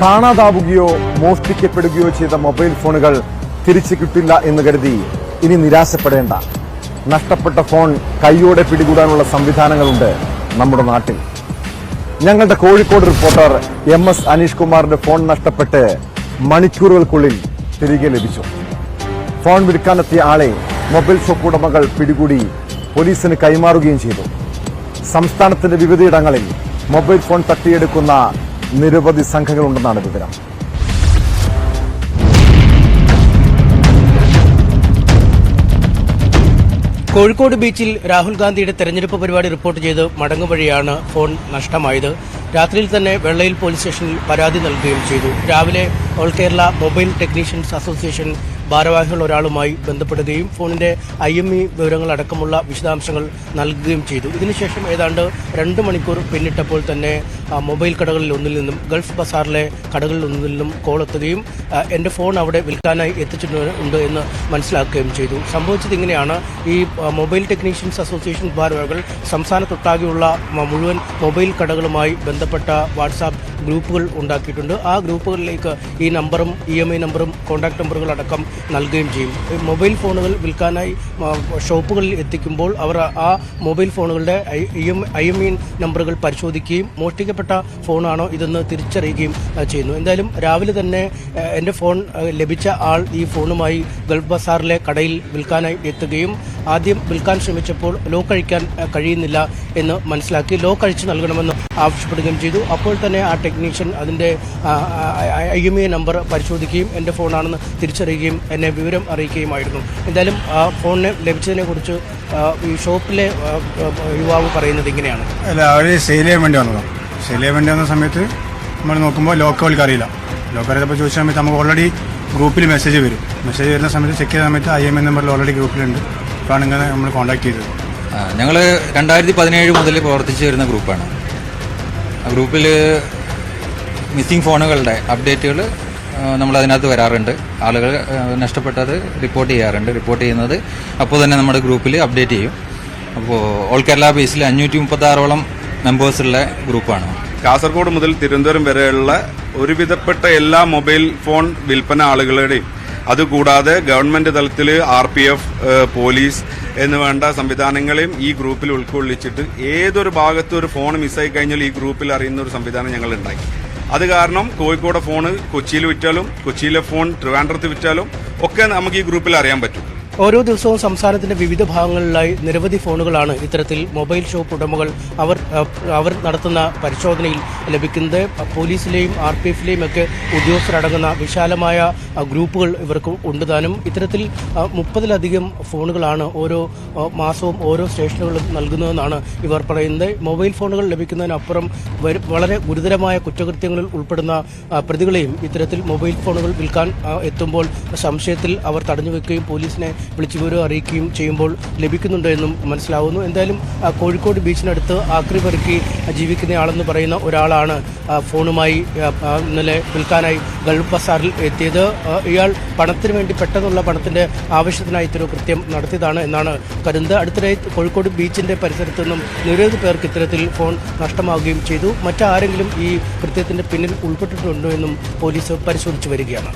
കാണാതാവുകയോ മോഷ്ടിക്കപ്പെടുകയോ ചെയ്ത മൊബൈൽ ഫോണുകൾ തിരിച്ചു കിട്ടില്ല എന്ന് കരുതി ഇനി നിരാശപ്പെടേണ്ട. നഷ്ടപ്പെട്ട ഫോൺ കൈയോടെ പിടികൂടാനുള്ള സംവിധാനങ്ങളുണ്ട് നമ്മുടെ നാട്ടിൽ. ഞങ്ങളുടെ Kozhikode reporter M S Aneesh കുമാറിന്റെ ഫോൺ നഷ്ടപ്പെട്ട് മണിക്കൂറുകൾക്കുള്ളിൽ തിരികെ ലഭിച്ചു. ഫോൺ വിൽക്കാനെത്തിയ ആളെ മൊബൈൽ ഷോപ്പ് ഉടമകൾ പിടികൂടി പോലീസിന് കൈമാറുകയും ചെയ്തു. സംസ്ഥാനത്തിന്റെ വിവിധയിടങ്ങളിൽ മൊബൈൽ ഫോൺ തട്ടിയെടുക്കുന്ന നിരവധി സംഘങ്ങളുണ്ടെന്നാണ് വിവരം. കോഴിക്കോട് ബീച്ചിൽ രാഹുൽ ഗാന്ധിയുടെ തെരഞ്ഞെടുപ്പ് പരിപാടി റിപ്പോർട്ട് ചെയ്ത് മടങ്ങും വഴിയാണ് ഫോൺ നഷ്ടമായത്. രാത്രിയിൽ തന്നെ വെള്ളയിൽ പോലീസ് സ്റ്റേഷനിൽ പരാതി നൽകുകയും ചെയ്തു. രാവിലെ all Kerala mobile technicians association ഭാരവാഹികൾ ഒരാളുമായി ബന്ധപ്പെടുകയും ഫോണിന്റെ ഐ എം ഇ വിവരങ്ങൾ അടക്കമുള്ള വിശദാംശങ്ങൾ നൽകുകയും ചെയ്തു. ഇതിനുശേഷം ഏതാണ്ട് രണ്ട് മണിക്കൂർ പിന്നിട്ടപ്പോൾ തന്നെ മൊബൈൽ കടകളിൽ ഒന്നിൽ നിന്നും ഗൾഫ് ബസാറിലെ കടകളിൽ ഒന്നിൽ നിന്നും കോൾ എത്തുകയും എന്റെ ഫോൺ അവിടെ വിൽക്കാനായി എത്തിച്ചിട്ടുണ്ട് എന്ന് മനസ്സിലാക്കുകയും ചെയ്തു. സംഭവിച്ചത് ഇങ്ങനെയാണ്. ഈ മൊബൈൽ ടെക്നീഷ്യൻസ് അസോസിയേഷൻ ഭാരവാഹികൾ സംസ്ഥാനത്തൊട്ടാകെയുള്ള മുഴുവൻ മൊബൈൽ കടകളുമായി ബന്ധപ്പെട്ട വാട്സാപ്പ് ഗ്രൂപ്പുകൾ ഉണ്ടാക്കിയിട്ടുണ്ട്. ആ ഗ്രൂപ്പുകളിലേക്ക് ഈ നമ്പറും ഇ എം ഐ നമ്പറും കോൺടാക്ട് നമ്പറുകൾ അടക്കം നൽകുകയും ചെയ്യും. മൊബൈൽ ഫോണുകൾ വിൽക്കാനായി ഷോപ്പുകളിൽ എത്തിക്കുമ്പോൾ അവർ ആ മൊബൈൽ ഫോണുകളുടെ ഐ എം ഇ നമ്പറുകൾ പരിശോധിക്കുകയും മോഷ്ടിക്കപ്പെട്ട ഫോണാണോ ഇതെന്ന് തിരിച്ചറിയുകയും ചെയ്യുന്നു. എന്തായാലും രാവിലെ തന്നെ എന്റെ ഫോൺ ലഭിച്ച ആൾ ഈ ഫോണുമായി ഗൾഫ് ബസാറിലെ കടയിൽ വിൽക്കാനായി എത്തുകയും ആദ്യം വിൽക്കാൻ ശ്രമിച്ചപ്പോൾ ലോ കഴിക്കാൻ കഴിയുന്നില്ല എന്ന് മനസ്സിലാക്കി ലോ കഴിച്ച് നൽകണമെന്ന് ആവശ്യപ്പെടുകയും ചെയ്തു. അപ്പോൾ തന്നെ ആ ടെക്നീഷ്യൻ അതിന്റെ ഐ എം നമ്പർ പരിശോധിക്കുകയും എന്റെ ഫോണാണെന്ന് തിരിച്ചറിയുകയും എന്നെ വിവരം അറിയിക്കുകയുമായിരുന്നു. എന്തായാലും ആ ഫോണിനെ ലഭിച്ചതിനെക്കുറിച്ച് കുറിച്ച് ഈ ഷോപ്പിലെ യുവാവ് പറയുന്നത് ഇങ്ങനെയാണ്. അല്ല അവർ സെയിൽ ചെയ്യാൻ വേണ്ടി വന്നതാണ് സെയിൽ ചെയ്യാൻ വേണ്ടി വന്ന സമയത്ത് നമ്മൾ നോക്കുമ്പോൾ ലോക്ക് അവർക്ക് അറിയില്ല. ലോക്ക് അറിയാത്തപ്പോൾ ചോദിച്ച സമയത്ത് നമുക്ക് ഓൾറെഡി ഗ്രൂപ്പിൽ മെസ്സേജ് വരും. മെസ്സേജ് വരുന്ന സമയത്ത് ചെക്ക് ചെയ്ത സമയത്ത് ഐ എം എ നമ്പറിൽ ഓൾറെഡി ഗ്രൂപ്പിലുണ്ട് അപ്പോഴാണ് ഇങ്ങനെ നമ്മൾ കോൺടാക്ട് ചെയ്തത്. ഞങ്ങൾ രണ്ടായിരത്തി പതിനേഴ് മുതൽ പ്രവർത്തിച്ചു വരുന്ന ഗ്രൂപ്പാണ്. ആ ഗ്രൂപ്പിൽ മിസ്സിംഗ് ഫോണുകളുടെ അപ്ഡേറ്റുകൾ നമ്മൾ അതിനകത്ത് വരാറുണ്ട്. ആളുകൾ നഷ്ടപ്പെട്ടത് റിപ്പോർട്ട് ചെയ്യാറുണ്ട്. റിപ്പോർട്ട് ചെയ്യുന്നത് അപ്പോൾ തന്നെ നമ്മുടെ ഗ്രൂപ്പിൽ അപ്ഡേറ്റ് ചെയ്യും. അപ്പോൾ ഓൾ കേരള ബേസിൽ അഞ്ഞൂറ്റി മുപ്പത്താറോളം മെമ്പേഴ്സുള്ള ഗ്രൂപ്പാണ്. കാസർഗോഡ് മുതൽ തിരുവനന്തപുരം വരെയുള്ള ഒരുവിധപ്പെട്ട എല്ലാ മൊബൈൽ ഫോൺ വിൽപ്പന ആളുകളുടെയും അതുകൂടാതെ ഗവൺമെന്റ് തലത്തിൽ ആർ പി എഫ് പോലീസ് എന്ന് വേണ്ട സംവിധാനങ്ങളെയും ഈ ഗ്രൂപ്പിൽ ഉൾക്കൊള്ളിച്ചിട്ട് ഏതൊരു ഭാഗത്ത് ഒരു ഫോൺ മിസ്സായി കഴിഞ്ഞാൽ ഈ ഗ്രൂപ്പിൽ അറിയുന്ന ഒരു സംവിധാനം ഞങ്ങൾ ഉണ്ടാക്കി. അത് കാരണം കോഴിക്കോട് ഫോൺ കൊച്ചിയിൽ വിറ്റാലും കൊച്ചിയിലെ ഫോൺ ട്രിവാൻഡ്രത്ത് വിറ്റാലും ഒക്കെ നമുക്ക് ഈ ഗ്രൂപ്പിൽ അറിയാൻ പറ്റും. ഓരോ ദിവസവും സംസ്ഥാനത്തിന്റെ വിവിധ ഭാഗങ്ങളിലായി നിരവധി ഫോണുകളാണ് ഇത്തരത്തിൽ മൊബൈൽ ഷോപ്പ് ഉടമകൾ അവർ അവർ നടത്തുന്ന പരിശോധനയിൽ ലഭിക്കുന്നത്. പോലീസിലെയും ആർ പി എഫിലെയും ഒക്കെ ഉദ്യോഗസ്ഥരടങ്ങുന്ന വിശാലമായ ഗ്രൂപ്പുകൾ ഇവർക്ക് ഉണ്ട് താനും. ഇത്തരത്തിൽ മുപ്പതിലധികം ഫോണുകളാണ് ഓരോ മാസവും ഓരോ സ്റ്റേഷനുകളും നൽകുന്നതെന്നാണ് ഇവർ പറയുന്നത്. മൊബൈൽ ഫോണുകൾ ലഭിക്കുന്നതിനപ്പുറം വളരെ ഗുരുതരമായ കുറ്റകൃത്യങ്ങളിൽ ഉൾപ്പെടുന്ന പ്രതികളെയും ഇത്തരത്തിൽ മൊബൈൽ ഫോണുകൾ വിൽക്കാൻ എത്തുമ്പോൾ സംശയത്തിൽ അവർ തടഞ്ഞു വെക്കുകയും പോലീസിനെ വിളിച്ചു വിവരം അറിയിക്കുകയും ചെയ്യുമ്പോൾ ലഭിക്കുന്നുണ്ട് എന്നും മനസ്സിലാവുന്നു. എന്തായാലും കോഴിക്കോട് ബീച്ചിനടുത്ത് ആക്രി പെറുക്കി ജീവിക്കുന്നയാളെന്ന് പറയുന്ന ഒരാളാണ് ഫോണുമായി ഇന്നലെ വിൽക്കാനായി ഗൾഫ് ബസാറിൽ എത്തിയത്. ഇയാൾ പണത്തിന് വേണ്ടി പെട്ടെന്നുള്ള പണത്തിന്റെ ആവശ്യത്തിനായി ഇത്തരം കൃത്യം നടത്തിയതാണ് എന്നാണ് കരുതുന്നത്. അടുത്തിടെ കോഴിക്കോട് ബീച്ചിന്റെ പരിസരത്തു നിന്നും നിരവധി പേർക്ക് ഇത്തരത്തിൽ ഫോൺ നഷ്ടമാവുകയും ചെയ്തു. മറ്റാരെങ്കിലും ഈ കൃത്യത്തിന്റെ പിന്നിൽ ഉൾപ്പെട്ടിട്ടുണ്ടോ എന്നും പോലീസ് പരിശോധിച്ചു വരികയാണ്.